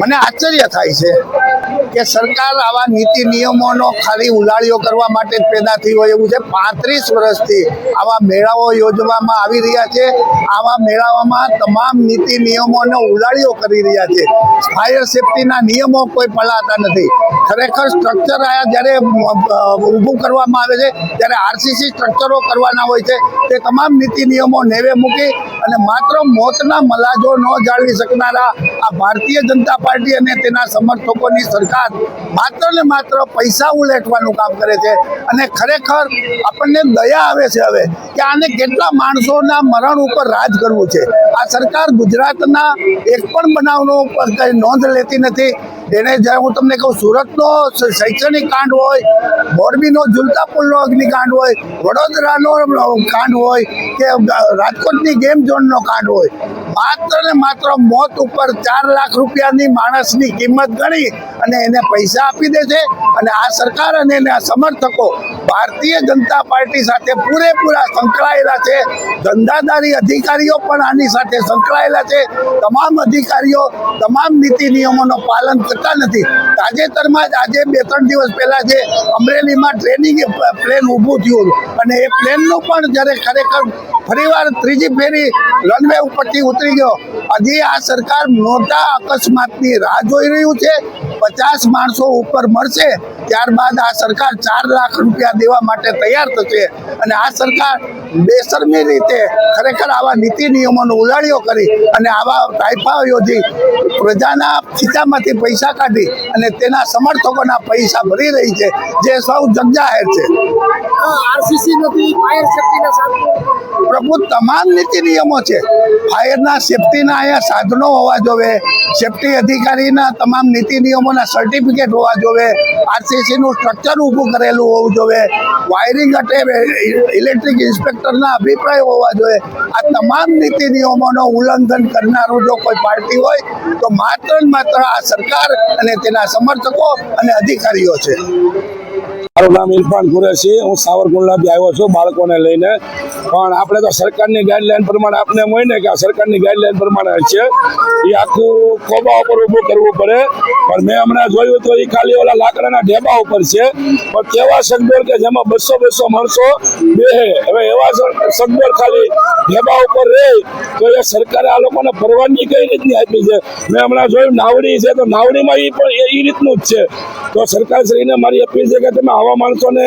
મને આશ્ચર્ય થાય છે. કે સરકાર આવા નીતિ નિયમોનો ખાલી ઉલાળીઓ કરવા માટે પેદા થઈ હોય એવું છે. પાંત્રીસ વર્ષથી આવા મેળાઓ યોજવામાં આવી રહ્યા છે. આવા મેળાઓમાં તમામ નીતિ નિયમોનો ઉલાળીઓ કરી રહ્યા છે. ફાયર સેફટીના નિયમો કોઈ પલાતા નથી. ખરેખર સ્ટ્રક્ચર આ જ્યારે ઊભું કરવામાં આવે છે, ત્યારે આરસીસી સ્ટ્રક્ચરો કરવાના હોય છે. તે તમામ નીતિ નિયમો નેવે મૂકી અને માત્ર મોતના મલાજો ન જાળવી શકનારા આ ભારતીય જનતા પાર્ટી અને તેના સમર્થકોની સરકાર માત્ર ને માત્ર પૈસા ઉલેટવાનું કામ કરે છે અને ખરેખર આપણને દયા આવે છે હવે કે આને કેટલા માણસોના મરણ ઉપર રાજ કરવું છે. આ સરકાર ગુજરાતના એક પણ બનાવનો નોંધ લેતી નથી. એને જ્યારે હું તમને કહું, સુરતનો શૈક્ષણિક કાંડ હોય, મોરબીનો ઝુલતા પુલનો અગ્નિકાંડ હોય, વડોદરાનો કાંડ હોય, કે રાજકોટની ગેમ ઝોનનો કાંડ હોય, માત્ર ને માત્ર મોત ઉપર ચાર લાખ રૂપિયાની માણસની કિંમત ગણી અને એને પૈસા આપી દે છે અને આ સરકાર અને એના સમર્થકો ભારતીય જનતા પાર્ટી સાથે પૂરેપૂરા સંકળાયેલા છે. ધંધાદારી અધિકારીઓ પણ આની સાથે સંકળાયેલા છે. તમામ અધિકારીઓ તમામ નીતિ નિયમોનું પાલન કરતા નથી. તાજેતરમાં જ આજે બે ત્રણ દિવસ પહેલાં જે અમરેલીમાં ટ્રેનિંગ પ્લેન ઊભું થયું અને એ પ્લેનનું પણ જ્યારે ખરેખર ફરીવાર ત્રીજી ફેરી રનવે ઉપરથી ઉતરી ગયો. હજી આ સરકાર મોટા અકસ્માતની રાહ જોઈ રહ્યું છે. પચાસ માણસો ઉપર મળશે, ત્યારબાદ આ સરકાર ચાર લાખ રૂપિયા દેવા માટે તૈયાર થશે. અને આ સરકાર બેશરમી રીતે ખરેખર આવા નીતિ નિયમોનો ઉલાળીઓ કરી અને આવા ટાઈફા યોજી પ્રજાના ખીચામાંથી પૈસા કાઢી અને તેના સમર્થકોના પૈસા ભરી રહી છે. જે સૌ જગજાહેર છે. આરસીસી નથી ફાયર સેફટીના પ્રભુ તમામ નીતિ નિયમો છે. ફાયરના, સેફટીના અહીંયા સાધનો હોવા જોવે. સેફટી અધિકારીના તમામ નીતિ નિયમોના સર્ટિફિકેટ હોવા જોવે. આરસીસીનું સ્ટ્રક્ચર ઊભું કરેલું હોવું જોવે. વાયરિંગ અટે ઇલેક્ટ્રિક ઇન્સ્પેક્ટરના અભિપ્રાય હોવા જોઈએ આ તમામ નીતિ નિયમોનો ઉલ્લંઘન કરનારું જો કોઈ પાર્ટી હોય, તો માત્ર માત્ર આ સરકાર અને તેના સમર્થકો અને અધિકારીઓ છે. મારું નામ ઇરફાન કુરેશી, હું સાવરકુંડલાથી આવ્યો છું બાળકોને લઈને. પણ આપણે તો સરકારની ગાઈડલાઈન પ્રમાણે આપણે એમ હોય ને કે આ સરકારની ગાઈડલાઈન પ્રમાણે છે. એ આખું કોબા ઉપર ઊભું કરવું પડે. પણ મેં હમણાં જોયું તો એ ખાલી ઓલા લાકડાના ઢેબા ઉપર છે. પણ તેવા સગદોળ કે જેમાં બસો બસો માણસો બેહે. હવે એવા સ- ખાલી ઢેબા ઉપર રહે તો એ સરકારે આ લોકોને પરવાનગી કઈ રીતની આપી છે? મેં હમણાં જોયું નાવડી છે તો નાવડીમાં એ પણ એ- રીતનું જ છે. તો સરકારશ્રીને મારી અપીલ છે કે તમે આવા માણસોને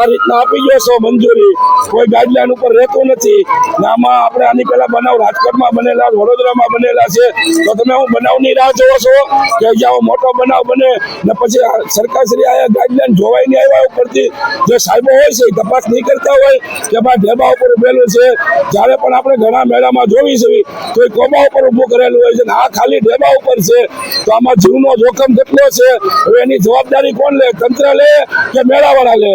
આ રીતના આપી ગયો છો મંજૂરી. કોઈ ગાઈડલાઈન ઉપર રહેતું નથી. ને આમાં આપણે આની પહેલાં બનાવ રાજકોટમાં બનેલા, વડોદરામાં બનેલા છે. તો તમે હું બનાવની રાહ જોવો છો કે જે મોટો બનાવ બને ને પછી સરકારશ્રી આ ગાઈડલાઈન જોવાઈ નહીં આવ્યા ઉપરથી જે સાહેબો હોય છે એ તપાસ નહીં કરતા હોય કે ભાઈ ઢેબા ઉપર ઉભેલું છે. જ્યારે પણ આપણે ઘણા મેળામાં જોવી છે તો એ કોબા ઉપર ઊભું કરેલું હોય છે ને આ ખાલી ઢેબા ઉપર છે, તો આમાં જીવનો જોખમ કેટલો છે. એની જવાબદારી કોણ લે? તંત્ર લે કે મેળાવાળા લે?